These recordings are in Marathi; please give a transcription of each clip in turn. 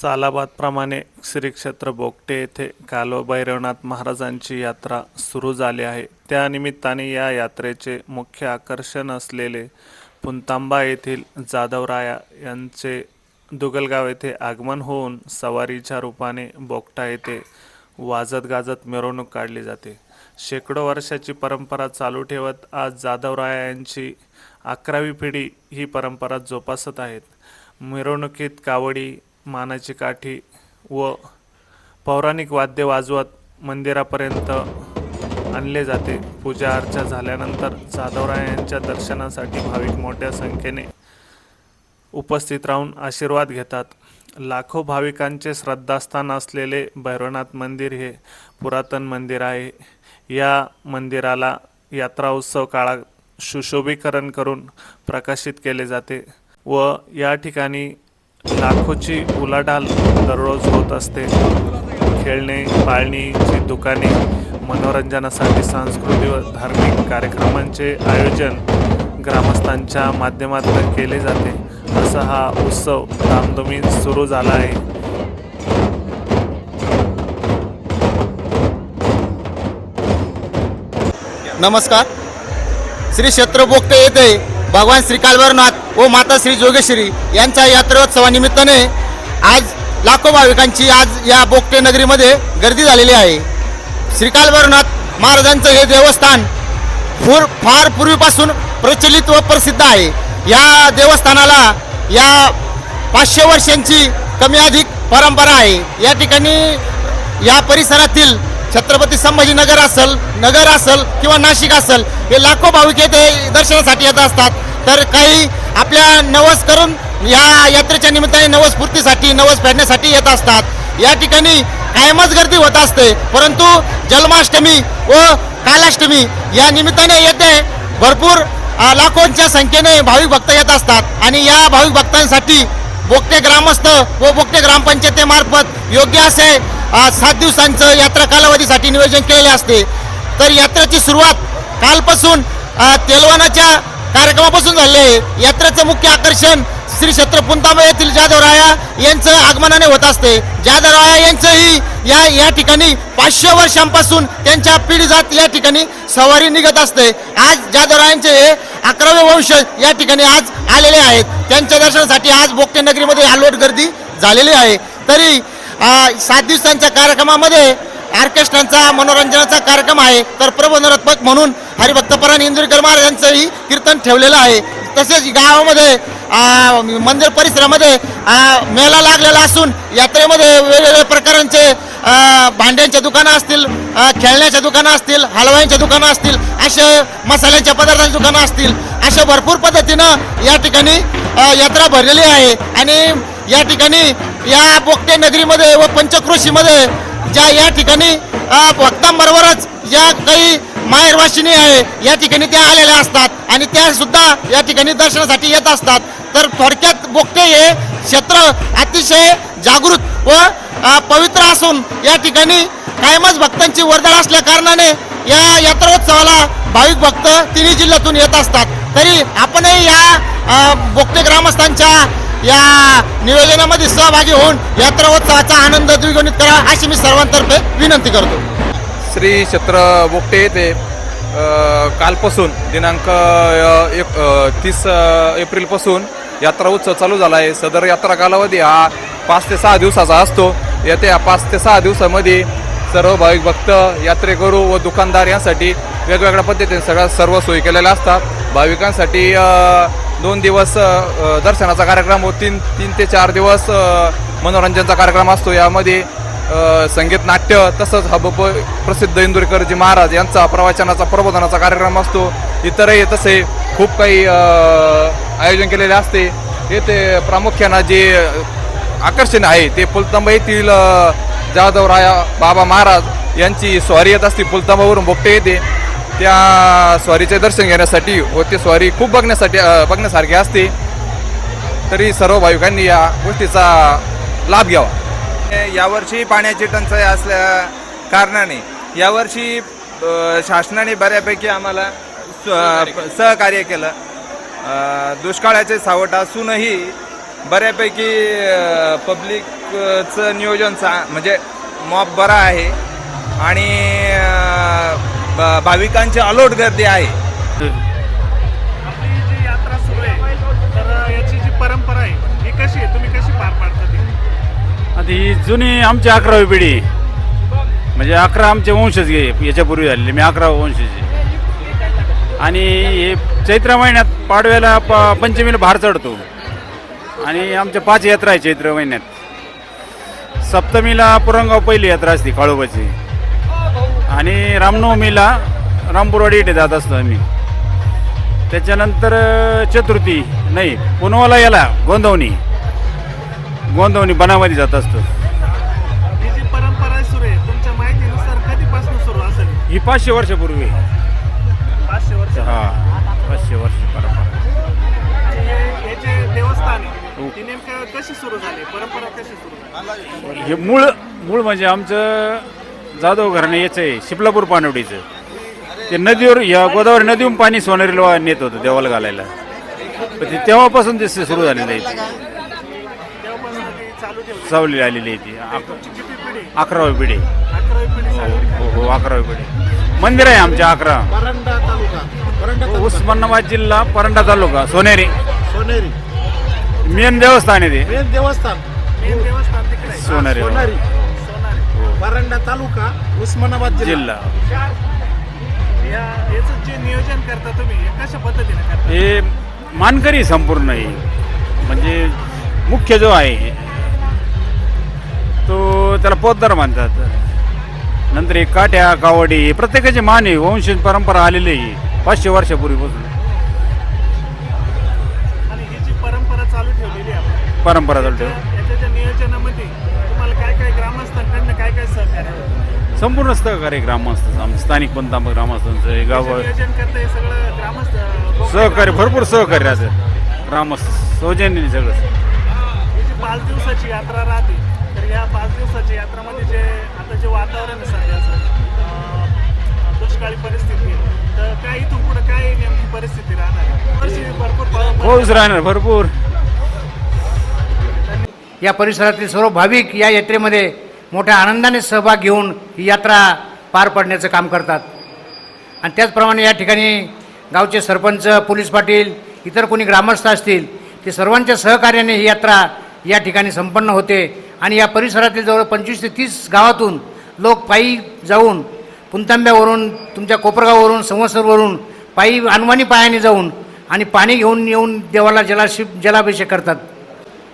सालाबादप्रमाणे श्री क्षेत्र बोगटे येथे कालवा भैरवनाथ महाराजांची यात्रा सुरू झाली आहे. त्यानिमित्ताने या यात्रेचे मुख्य आकर्षण असलेले पुंतांबा येथील जाधवराया यांचे दुगलगाव येथे आगमन होऊन सवारीच्या रूपाने बोगटा येथे वाजत गाजत मिरवणूक काढली जाते. शेकडो वर्षाची परंपरा चालू ठेवत आज जाधवराया यांची अकरावी पिढी ही परंपरा जोपासत आहेत. मिरवणुकीत कावडी मानाची काठी व पौराणिक वाद्य वाजवत मंदिरापर्यंत आणले जाते. पूजा अर्चा झाल्यानंतर जाधवराय यांच्या दर्शनासाठी भाविक मोठ्या संख्येने उपस्थित राहून आशीर्वाद घेतात. लाखो भाविकांचे श्रद्धास्थान असलेले भैरवनाथ मंदिर हे पुरातन मंदिर आहे. या मंदिराला यात्रा उत्सव काळात सुशोभीकरण करून प्रकाशित केले जाते व या ठिकाणी लाखोची उलाढाल दररोज होत असते. खेळणे पाळणीची दुकाने मनोरंजनासाठी सांस्कृतिक व धार्मिक कार्यक्रमांचे आयोजन ग्रामस्थांच्या माध्यमातून केले जाते. असा हा उत्सव धामधुमीत सुरू झाला आहे. नमस्कार. श्री क्षेत्र बोगटे येथे भगवान श्री कालवरनाथ व माता श्री जोगेश्वरी यांच्या यात्रोत्सवानिमित्ताने आज लाखो भाविकांची आज या बोगटे नगरीमध्ये गर्दी झालेली आहे. श्रीकालभरनाथ महाराजांचं हे देवस्थान फूर फार पूर्वीपासून प्रचलित व प्रसिद्ध आहे. या देवस्थानाला या पाचशे वर्षांची कमी अधिक परंपरा आहे. या ठिकाणी या परिसरातील छत्रपती संभाजीनगर असल नगर असल किंवा नाशिक असल हे लाखो भाविक येथे दर्शनासाठी येत असतात. तर काही आपल्या नवस करून या यात्रेच्या निमित्ताने नवस पूर्तीसाठी नवस फेडण्यासाठी येत असतात. या ठिकाणी कायमच गर्दी होत असते. परंतु जन्माष्टमी व कालाष्टमी या निमित्ताने येथे भरपूर लाखोंच्या संख्येने भाविक भक्त येत असतात. आणि या भाविक भक्तांसाठी बोगटे ग्रामस्थ व बोगटे ग्रामपंचायतीमार्फत योग्य असे सात दिवसांचं यात्रा कालावधीसाठी नियोजन केलेले असते. तर यात्रेची सुरुवात कालपासून तेलवानाच्या तेलवनाच्या कार्यक्रमापासून झाले. आहे यात्रेचं मुख्य आकर्षण श्री क्षेत्र येथील जाधवराया यांचं आगमनाने होत असते. जाधवराया यांचंही या या ठिकाणी पाचशे वर्षांपासून त्यांच्या पिढीजात या ठिकाणी सवारी निघत असते. आज जाधवरायांचे हे अकरावे वंश या ठिकाणी आज आलेले आहेत. त्यांच्या दर्शनासाठी आज बोगटे नगरीमध्ये आलोट गर्दी झालेली आहे. तरी सात दिवसांच्या कार्यक्रमामध्ये ऑर्केस्ट्रांचा मनोरंजनाचा कार्यक्रम आहे. तर प्रबंधनात्मक म्हणून हरिभक्तपरायण इंदुरीकर महाराजांचंही कीर्तन ठेवलेलं आहे. तसेच गावामध्ये मंदिर परिसरामध्ये मेला लागलेला असून यात्रेमध्ये वेगवेगळ्या प्रकारांचे भांड्यांच्या दुकानं असतील खेळण्याच्या दुकानं असतील हलवाईंच्या दुकानं असतील असे मसाल्यांच्या पदार्थांची दुकानं असतील अशा भरपूर पद्धतीनं या ठिकाणी यात्रा भरलेली आहे. आणि या ठिकाणी या बोगटे नगरीमध्ये व पंचक्रोशीमध्ये ज्या या ठिकाणी भक्तांबरोबरच ज्या काही माहेरवाशिनी आहे या ठिकाणी त्या आलेल्या असतात आणि त्या सुद्धा या ठिकाणी दर्शनासाठी येत असतात. तर थोडक्यात बोगटे हे क्षेत्र अतिशय जागृत व पवित्र असून या ठिकाणी कायमच भक्तांची वर्दळ असल्या कारणाने या यात्रोत्सवाला भाविक भक्त तिन्ही जिल्ह्यातून येत असतात. तरी आपणही या अ, बोगटे ग्रामस्थांच्या या नियोजनामध्ये सहभागी होऊन यात्रोत्सवाचा आनंद द्विगुणित करा अशी मी सर्वांतर्फे विनंती करतो. श्री क्षेत्र बोगटे येथे कालपासून दिनांक एक तीस एप्रिलपासून यात्रा उत्सव चालू झाला आहे सदर यात्रा कालावधी हा पाच ते सहा दिवसाचा असतो. येत्या पाच ते सहा दिवसामध्ये सर्व भाविक भक्त यात्रेकरू व दुकानदार यांसाठी वेगवेगळ्या पद्धतीने सगळ्या सर्व सोयी केलेल्या असतात. भाविकांसाठी दोन दिवस दर्शनाचा कार्यक्रम व तीन तीन ते चार दिवस मनोरंजनचा कार्यक्रम असतो. यामध्ये संगीत नाट्य तसंच हबप प्रसिद्ध इंदुरकरजी महाराज यांचा प्रवचनाचा प्रबोधनाचा कार्यक्रम असतो. इतरही तसे खूप काही आयोजन केलेले असते. येथे प्रामुख्यानं जे आकर्षण आहे ते पुलतंबा येथील जाधवराया बाबा महाराज यांची स्वारी येत असते. पुलतंबावरून बोगटे येते. त्या स्वारीचे दर्शन घेण्यासाठी व ते स्वारी खूप बघण्यासाठी बघण्यासारखी असते. तरी सर्व भाविकांनी या गोष्टीचा लाभ घ्यावा. यावर्षी पाण्याची टंचाई असल्या कारणाने. यावर्षी शासनाने बऱ्यापैकी आम्हाला स- सहकार्य केलं. दुष्काळाचे सावट असूनही बऱ्यापैकी पब्लिकचं नियोजन चा म्हणजे मॉब बरा आहे. आणि भाविकांची अलोट गर्दी आहे. आपली जी यात्रा सुरू आहे तर याची जी परंपरा आहे ही कशी आहे? तुम्ही कशी पार पाडता ती ही जुनी आमची अकरावी पिढी. म्हणजे अकरा आमचे वंशज घे याच्यापूर्वी झालेले मी अकरा वंशज आणि हे चैत्र महिन्यात पाडव्याला प पंचमीला भार चढतो. आणि आमच्या पाच यात्रा आहे चैत्र महिन्यात. सप्तमीला पुरंगाव पहिली यात्रा असते काळोबाची. आणि रामनवमीला रामपुरवाडी इथे जात असतो आम्ही. त्याच्यानंतर चतुर्थी नाही पुनवाला याला गोंदवणी. गोंदवणी बनामध्ये जात असतो. ही जी परंपरा सुरू आहे तुमच्या माहितीनुसार कधीपासून सुरू असेल? ही पाचशे वर्षापूर्वी. पाचशे वर्ष? हा पाचशे वर्ष परंपरा. आणि हे हे जे देवस्थान आहे ती नेमकं कशी सुरू झाली? परंपरा कशी सुरू झाली? हे मूळ मूळ म्हणजे आमचं जाधव घराणं याचं आहे शिपलापूर पाणवडीचं ते नदीवर या गोदावरी नदीवरून पाणी सोनेरीला नेत होतं देवाला घालायला. पण ते तेव्हापासून ते सुरू झालेलं आहे चालू ठेवली. चावली आलेली आहे ती. अक- तुमची किती पिढी? अकरावी पिढी. अकरावी पिढी चालू हो हो अकरावी पिढी. मंदिर आहे आमच्या अकरा. परंडा तालुका. परंडा उस्मानाबाद जिल्हा परंडा तालुका सोनेरी. सोनेरी. मेन देवस्थान आहे ते. मेन देवस्थान. मेन देवस्थान तिकडे आहे. सोनेरी हो. सोनारी. परंडा तालुका उस्मानाबाद जिल्हा. या याचं जे नियोजन करता तुम्ही हे कशा पद्धतीने करता? हे मानकरी संपूर्ण आहे. म्हणजे मुख्य जो आहे त्याला पोद्दार मानतात नंतर हे काठ्या कावडी प्रत्येकाचे मान आहे वंश परंपरा आलेली आहे पाचशे वर्षापूर्वीपासून. आणि ही जी परंपरा चालू ठेवलेली आहे आपण परंपरा चालते याच्या ज्या नियोजनामध्ये तुम्हाला काय काय ग्रामस्थांकडनं काय काय सहकार्य होतं? संपूर्ण सहकार्य ग्रामस्थ स्थानिक पंत ग्रामस्थांचं हे गाव जे नियोजन करता हे सगळं ग्रामस्थ बोकडे सहकार्य भरपूर सहकार्य राहतं ग्रामस्थ सौजन्याने सगळं. ही जी पाच दिवसाची यात्रा राहते या पाच दिवसाच्या यात्रामध्ये जे आता जे वातावरण आहे सध्याचं अं, दुष्काळी परिस्थिती आहे, तर काय इथून पुढे काय नेमकी परिस्थिती राहणार भरपूर पाऊस राहणार भरपूर. या परिसरातील सर्व भाविक या यात्रेमध्ये मोठ्या आनंदाने सहभाग घेऊन ही यात्रा पार पाडण्याचं काम करतात. आणि त्याचप्रमाणे या ठिकाणी गावचे सरपंच पोलीस पाटील इतर कोणी ग्रामस्थ असतील ते सर्वांच्या सहकार्याने ही यात्रा या ठिकाणी संपन्न होते. आणि या परिसरातील जवळ पंचवीस ते तीस गावातून लोक पायी जाऊन पुंतांब्यावरून तुमच्या कोपरगाववरून संवत्सरवरून पायी अनवाणी पायाने जाऊन आणि पाणी घेऊन येऊन देवाला जलाशि जलाभिषेक करतात.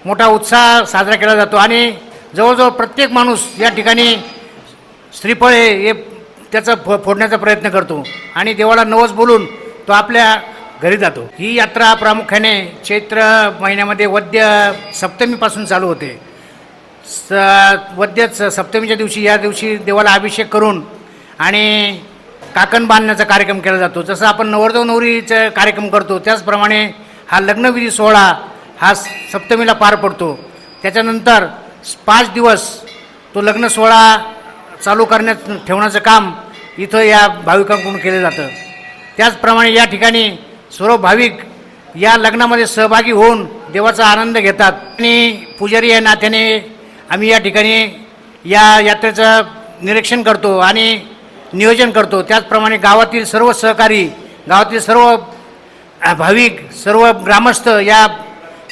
मोठा उत्साह साजरा केला जातो आणि जवळजवळ प्रत्येक माणूस या ठिकाणी श्रीफळ हे हे त्याचा फो फोडण्याचा प्रयत्न करतो आणि देवाला नवस बोलून तो आपल्या घरी जातो. ही यात्रा प्रामुख्याने चैत्र महिन्यामध्ये वद्य सप्तमीपासून चालू होते. स वद्य स- सप्तमीच्या दिवशी या दिवशी देवाला अभिषेक करून आणि काकण बांधण्याचा कार्यक्रम केला जातो. जसं आपण नवरदेव नवरीचा कार्यक्रम करतो त्याचप्रमाणे हा लग्नविधी सोहळा हा स- सप्तमीला पार पडतो. त्याच्यानंतर पाच दिवस तो लग्न सोहळा चालू करण्यात ठेवण्याचं काम इथं या भाविकांकडून केलं जातं. त्याचप्रमाणे या ठिकाणी सर्व भाविक या लग्नामध्ये सहभागी होऊन देवाचा आनंद घेतात. आणि पुजारी या नात्याने आम्ही या ठिकाणी या यात्रेचं निरीक्षण करतो आणि नियोजन करतो. त्याचप्रमाणे गावातील सर्व सहकारी गावातील सर्व भाविक सर्व ग्रामस्थ या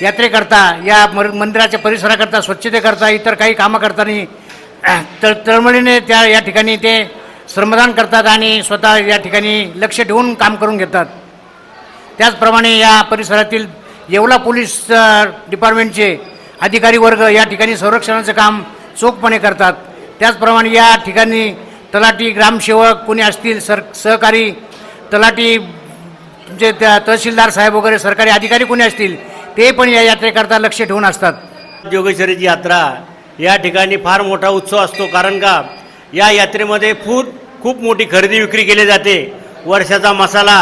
यात्रेकरता या मर- मंदिराच्या परिसराकरता स्वच्छतेकरता इतर काही कामं करताना अ, तळ तळमळीने त्या या ठिकाणी ते श्रमदान करतात आणि स्वतः या ठिकाणी लक्ष ठेवून काम करून घेतात. त्याचप्रमाणे या परिसरातील येवला पोलीस डिपार्टमेंटचे अधिकारी वर्ग या ठिकाणी संरक्षणाचं काम चोखपणे करतात. त्याचप्रमाणे या ठिकाणी तलाठी ग्रामसेवक कोणी असतील सर सहकारी तलाठी जे त्या तहसीलदार साहेब वगैरे सरकारी अधिकारी कोणी असतील ते पण या यात्रेकरता लक्ष ठेवून असतात. जोगेश्वरीची यात्रा या ठिकाणी फार मोठा उत्सव असतो कारण का? या यात्रेमध्ये खूप खूप मोठी खरेदी विक्री केली जाते. वर्षाचा मसाला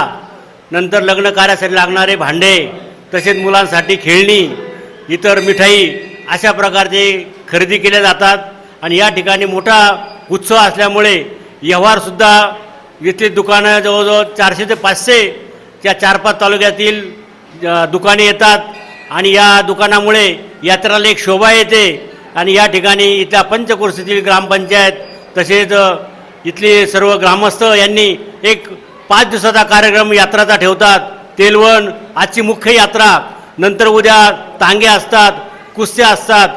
नंतर लग्न कार्यासाठी लागणारे भांडे तसेच मुलांसाठी खेळणी इतर मिठाई अशा प्रकारचे खरेदी केल्या जातात. आणि या ठिकाणी मोठा उत्सव असल्यामुळे व्यवहारसुद्धा इथे दुकानं जवळजवळ चारशे ते पाचशे त्या चार पाच तालुक्यातील दुकाने येतात. आणि या दुकानामुळे यात्रेला एक शोभा येते. आणि या ठिकाणी इथल्या पंचकोर्सीतील ग्रामपंचायत तसेच इथले सर्व ग्रामस्थ यांनी एक पाच दिवसाचा कार्यक्रम यात्राचा ठेवतात. तेलवण आजची मुख्य यात्रा नंतर उद्या तांगे असतात कुस्त्या असतात.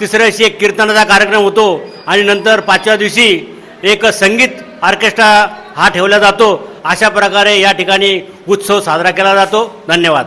तिसऱ्या दिवशी एक कीर्तनाचा कार्यक्रम होतो आणि नंतर पाचव्या दिवशी एक संगीत ऑर्केस्ट्रा हा ठेवला जातो. अशा प्रकारे या ठिकाणी उत्सव साजरा केला जातो. धन्यवाद.